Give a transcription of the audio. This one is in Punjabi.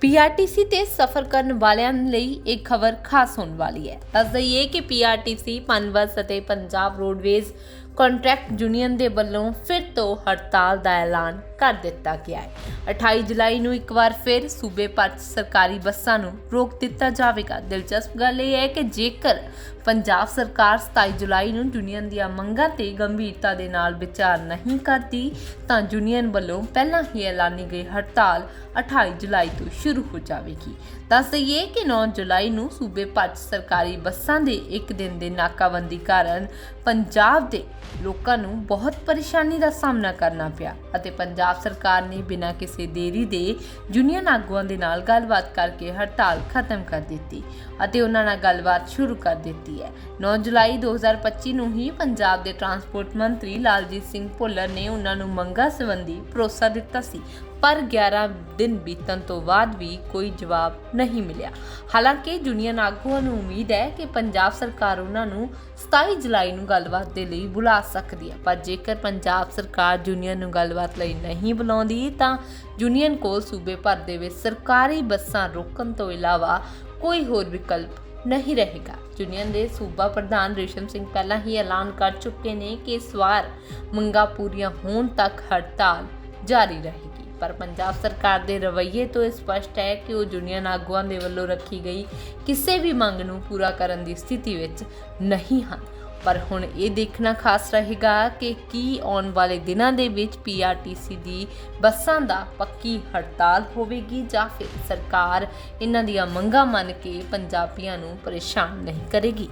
ਪੀਆਰਟੀਸੀ ਤੇ ਸਫ਼ਰ ਕਰਨ ਵਾਲਿਆਂ ਲਈ ਇੱਕ ਖਬਰ ਖਾਸ ਹੋਣ ਵਾਲੀ ਹੈ। ਦੱਸ ਦਈਏ ਕਿ ਪੀਆਰਟੀਸੀ ਪਨਬਸ ਅਤੇ ਪੰਜਾਬ ਰੋਡਵੇਜ਼ ਕੰਟਰੈਕਟ ਯੂਨੀਅਨ ਦੇ ਵੱਲੋਂ ਫਿਰ ਤੋਂ ਹੜਤਾਲ ਦਾ ਐਲਾਨ ਕਰ ਦਿੱਤਾ ਗਿਆ ਹੈ। 28 ਜੁਲਾਈ ਨੂੰ ਇੱਕ ਵਾਰ ਫਿਰ ਸੂਬੇ ਭਰ 'ਚ ਸਰਕਾਰੀ ਬੱਸਾਂ ਨੂੰ ਰੋਕ ਦਿੱਤਾ ਜਾਵੇਗਾ। ਦਿਲਚਸਪ ਗੱਲ ਇਹ ਹੈ ਕਿ ਜੇਕਰ ਪੰਜਾਬ ਸਰਕਾਰ 27 ਜੁਲਾਈ ਨੂੰ ਯੂਨੀਅਨ ਦੀਆਂ ਮੰਗਾਂ ਤੇ ਗੰਭੀਰਤਾ ਦੇ ਨਾਲ ਵਿਚਾਰ ਨਹੀਂ ਕਰਦੀ, ਤਾਂ ਯੂਨੀਅਨ ਵੱਲੋਂ ਪਹਿਲਾਂ ਹੀ ਐਲਾਨੀ ਗਈ ਹੜਤਾਲ 28 ਜੁਲਾਈ ਤੋਂ ਸ਼ੁਰੂ ਹੋ ਜਾਵੇਗੀ। ਦੱਸ ਦਈਏ ਕਿ 9 ਜੁਲਾਈ ਨੂੰ ਸੂਬੇ ਭਰ 'ਚ ਸਰਕਾਰੀ ਬੱਸਾਂ ਦੇ ਇੱਕ ਦਿਨ ਦੇ ਨਾਕਾਬੰਦੀ ਕਾਰਨ ਪੰਜਾਬ ਦੇ ਲੋਕਾਂ ਨੂੰ ਬਹੁਤ ਪਰੇਸ਼ਾਨੀ ਦਾ ਸਾਹਮਣਾ ਕਰਨਾ ਪਿਆ ਅਤੇ ਪੰਜਾਬ ਸਰਕਾਰ ਨੇ ਬਿਨਾਂ ਕਿਸੇ ਦੇਰੀ ਦੇ ਯੂਨੀਅਨ ਆਗੂਆਂ ਦੇ ਨਾਲ ਗੱਲਬਾਤ ਕਰਕੇ ਹੜਤਾਲ ਖਤਮ ਕਰ ਦਿੱਤੀ ਅਤੇ ਉਹਨਾਂ ਨਾਲ ਗੱਲਬਾਤ ਸ਼ੁਰੂ ਕਰ ਦਿੱਤੀ ਹੈ। 9 ਜੁਲਾਈ 2025 ਨੂੰ ਹੀ ਪੰਜਾਬ ਦੇ ਟਰਾਂਸਪੋਰਟ ਮੰਤਰੀ ਲਾਲਜੀਤ ਸਿੰਘ ਭੁੱਲਰ ਨੇ ਉਹਨਾਂ ਨੂੰ ਮੰਗਾਂ ਸੰਬੰਧੀ ਭਰੋਸਾ ਦਿੱਤਾ ਸੀ। ਪਰ 11 ਦਿਨ ਬੀਤਣ ਤੋਂ ਬਾਅਦ ਵੀ ਕੋਈ ਜਵਾਬ ਨਹੀਂ ਮਿਲਿਆ। ਹਾਲਾਂਕਿ ਯੂਨੀਅਨ ਆਗੂਆਂ ਨੂੰ ਉਮੀਦ ਹੈ ਕਿ ਪੰਜਾਬ ਸਰਕਾਰ ਉਹਨਾਂ ਨੂੰ 27 ਜੁਲਾਈ ਨੂੰ ਗੱਲਬਾਤ ਦੇ ਲਈ ਬੁਲਾ ਸਕਦੀ ਹੈ। ਪਰ ਜੇਕਰ ਪੰਜਾਬ ਸਰਕਾਰ ਯੂਨੀਅਨ ਨੂੰ ਗੱਲਬਾਤ ਲਈ ਨਹੀਂ ਬੁਲਾਉਂਦੀ, ਤਾਂ ਯੂਨੀਅਨ ਕੋਲ ਸੂਬੇ ਭਰ ਦੇ ਵਿੱਚ ਸਰਕਾਰੀ ਬੱਸਾਂ ਰੋਕਣ ਤੋਂ ਇਲਾਵਾ ਕੋਈ ਹੋਰ ਵਿਕਲਪ ਨਹੀਂ ਰਹੇਗਾ। ਯੂਨੀਅਨ ਦੇ ਸੂਬਾ ਪ੍ਰਧਾਨ ਰੇਸ਼ਮ ਸਿੰਘ ਪਹਿਲਾਂ ਹੀ ਐਲਾਨ ਕਰ ਚੁੱਕੇ ਨੇ ਕਿ ਇਸ ਵਾਰ ਮੰਗਾਂ ਪੂਰੀਆਂ ਹੋਣ ਤੱਕ ਹੜਤਾਲ ਜਾਰੀ ਰਹੇਗੀ। ਪਰ ਪੰਜਾਬ ਸਰਕਾਰ ਦੇ ਰਵੱਈਏ ਤੋਂ ਇਹ ਸਪਸ਼ਟ ਹੈ ਕਿ ਉਹ ਯੂਨੀਅਨ ਆਗੂਆਂ ਦੇ ਵੱਲੋਂ ਰੱਖੀ ਗਈ ਕਿਸੇ ਵੀ ਮੰਗ ਨੂੰ ਪੂਰਾ ਕਰਨ ਦੀ ਸਥਿਤੀ ਵਿੱਚ ਨਹੀਂ ਹਨ। ਪਰ ਹੁਣ ਇਹ ਦੇਖਣਾ ਖਾਸ ਰਹੇਗਾ ਕਿ ਕੀ ਆਉਣ ਵਾਲੇ ਦਿਨਾਂ ਦੇ ਵਿੱਚ ਪੀਆਰਟੀਸੀ ਦੀ ਬੱਸਾਂ ਦਾ ਪੱਕੀ ਹੜਤਾਲ ਹੋਵੇਗੀ ਜਾਂ ਫਿਰ ਸਰਕਾਰ ਇਹਨਾਂ ਦੀਆਂ ਮੰਗਾਂ ਮੰਨ ਕੇ ਪੰਜਾਬੀਆਂ ਨੂੰ ਪਰੇਸ਼ਾਨ ਨਹੀਂ ਕਰੇਗੀ।